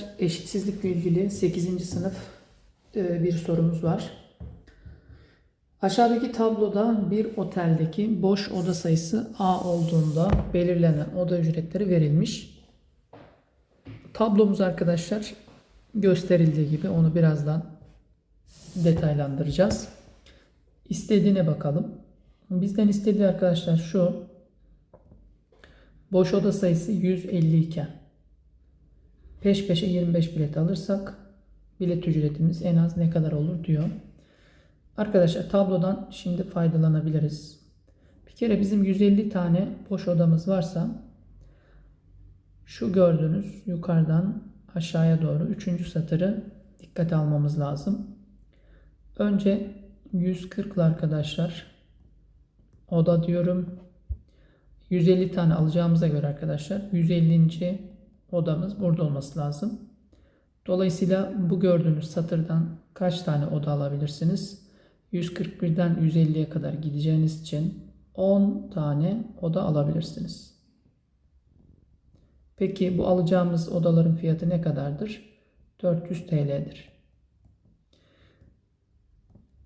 arkadaşlar eşitsizlikle ilgili 8. sınıf e, bir sorumuz var. Aşağıdaki tabloda bir oteldeki boş oda sayısı A olduğunda belirlenen oda ücretleri verilmiş. Tablomuz arkadaşlar gösterildiği gibi onu birazdan detaylandıracağız. İstediğine bakalım. Bizden istediği arkadaşlar şu. Boş oda sayısı 150 iken peş peşe 25 bilet alırsak bilet ücretimiz en az ne kadar olur diyor. Arkadaşlar tablodan şimdi faydalanabiliriz. Bir kere bizim 150 tane boş odamız varsa şu gördüğünüz yukarıdan aşağıya doğru 3. satırı dikkate almamız lazım. Önce 140'lı arkadaşlar oda diyorum. 150 tane alacağımıza göre arkadaşlar 150. odamız burada olması lazım. Dolayısıyla bu gördüğünüz satırdan kaç tane oda alabilirsiniz? 141'den 150'ye kadar gideceğiniz için 10 tane oda alabilirsiniz. Peki bu alacağımız odaların fiyatı ne kadardır? 400 TL'dir.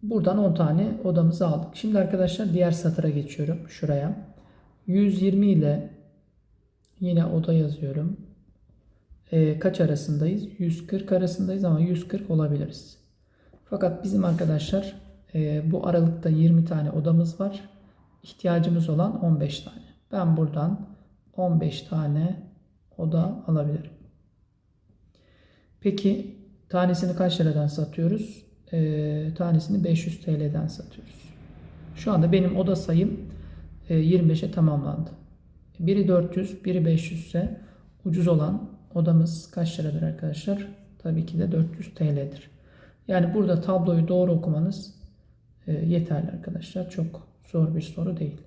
Buradan 10 tane odamızı aldık. Şimdi arkadaşlar diğer satıra geçiyorum. Şuraya. 120 ile yine oda yazıyorum. Ee, kaç arasındayız? 140 arasındayız ama 140 olabiliriz. Fakat bizim arkadaşlar e, bu aralıkta 20 tane odamız var. İhtiyacımız olan 15 tane. Ben buradan 15 tane oda alabilirim. Peki tanesini kaç liradan satıyoruz? Ee, tanesini 500 TL'den satıyoruz. Şu anda benim oda sayım 25'e tamamlandı. Biri 400, biri 500 ise ucuz olan odamız kaç liradır arkadaşlar? Tabii ki de 400 TL'dir. Yani burada tabloyu doğru okumanız e, yeterli arkadaşlar. Çok zor bir soru değil.